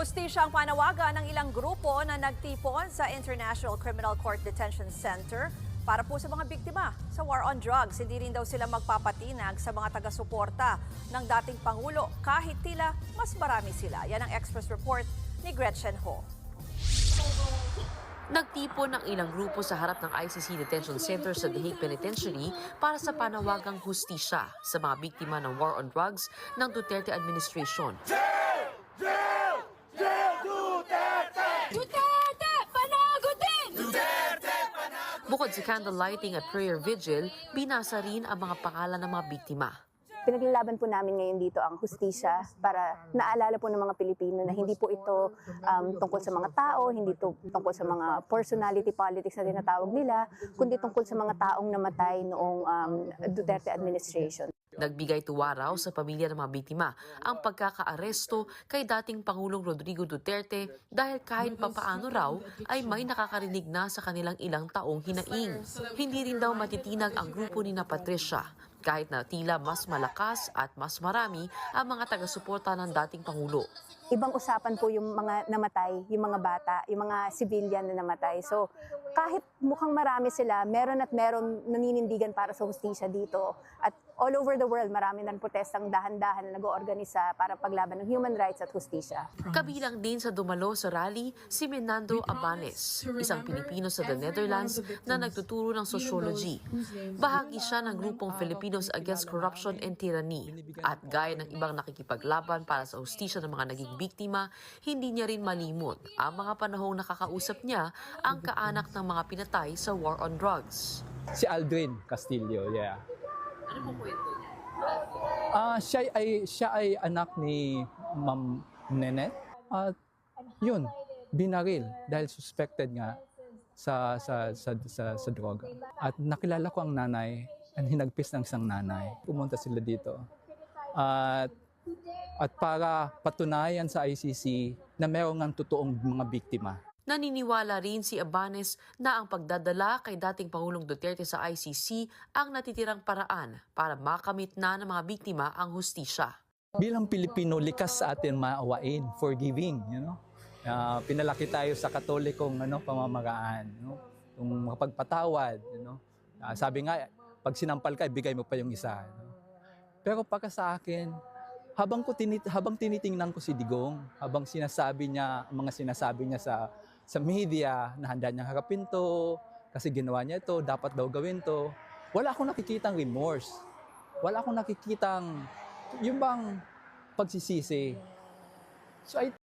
Hustisya ang panawagan ng ilang grupo na nagtipon sa International Criminal Court Detention Center para po sa mga biktima sa war on drugs. Hindi rin daw sila magpapatinag sa mga taga-suporta ng dating Pangulo kahit tila mas marami sila. Yan ang Express Report ni Gretchen Ho. Nagtipon ng ilang grupo sa harap ng ICC Detention Center sa The Hague Penitentiary para sa panawagang hustisya sa mga biktima ng war on drugs ng Duterte administration. Duterte! Bukod sa candle lighting at prayer vigil, binasa rin ang mga pangalan ng mga biktima. Pinaglalaban po namin ngayon dito ang hustisya para naalala po ng mga Pilipino na hindi po ito um, tungkol sa mga tao, hindi to tungkol sa mga personality politics na tinatawag nila, kundi tungkol sa mga taong namatay noong um, Duterte administration. Nagbigay tuwa raw sa pamilya ng mga biktima ang pagkakaaresto kay dating Pangulong Rodrigo Duterte dahil kahit papaano raw ay may nakakarinig na sa kanilang ilang taong hinaing. Hindi rin daw matitinag ang grupo ni na Patricia kahit na tila mas malakas at mas marami ang mga taga-suporta ng dating Pangulo. Ibang usapan po yung mga namatay, yung mga bata, yung mga civilian na namatay. So kahit mukhang marami sila, meron at meron naninindigan para sa hustisya dito. At all over the world, marami ng protestang dahan-dahan na nag-oorganisa para paglaban ng human rights at hustisya. Kabilang din sa dumalo sa rally si Menando Abanes, isang Pilipino sa the Netherlands na nagtuturo ng sociology. Bahagi siya ng grupong Filipinos Against Corruption and Tyranny. At gaya ng ibang nakikipaglaban para sa hustisya ng mga naging biktima, hindi niya rin malimot ang mga panahong nakakausap niya ang kaanak ng mga pinatay sa war on drugs. Si Aldrin Castillo, yeah. Ano po kwento niya? Ah, siya ay siya ay anak ni Ma'am Nenet. At yun, binaril dahil suspected nga sa sa sa sa, sa droga. At nakilala ko ang nanay at hinagpis ng isang nanay. Pumunta sila dito. At at para patunayan sa ICC na meron ng totoong mga biktima. Naniniwala rin si Abanes na ang pagdadala kay dating Pangulong Duterte sa ICC ang natitirang paraan para makamit na ng mga biktima ang hustisya. bilang Pilipino, likas sa atin maawain, forgiving, you know. Ah, pinalaki tayo sa katolikong ano, pamamaraan, no? Yung makapagpatawad, you know. Ah, sabi nga, pag sinampal ka, ibigay mo pa yung isa. no? Pero pagka sa akin, habang ko tinit habang tinitingnan ko si Digong, habang sinasabi niya, mga sinasabi niya sa sa media na handa niyang harapin to, kasi ginawa niya ito, dapat daw gawin to. Wala akong nakikitang remorse. Wala akong nakikitang yung bang pagsisisi. So I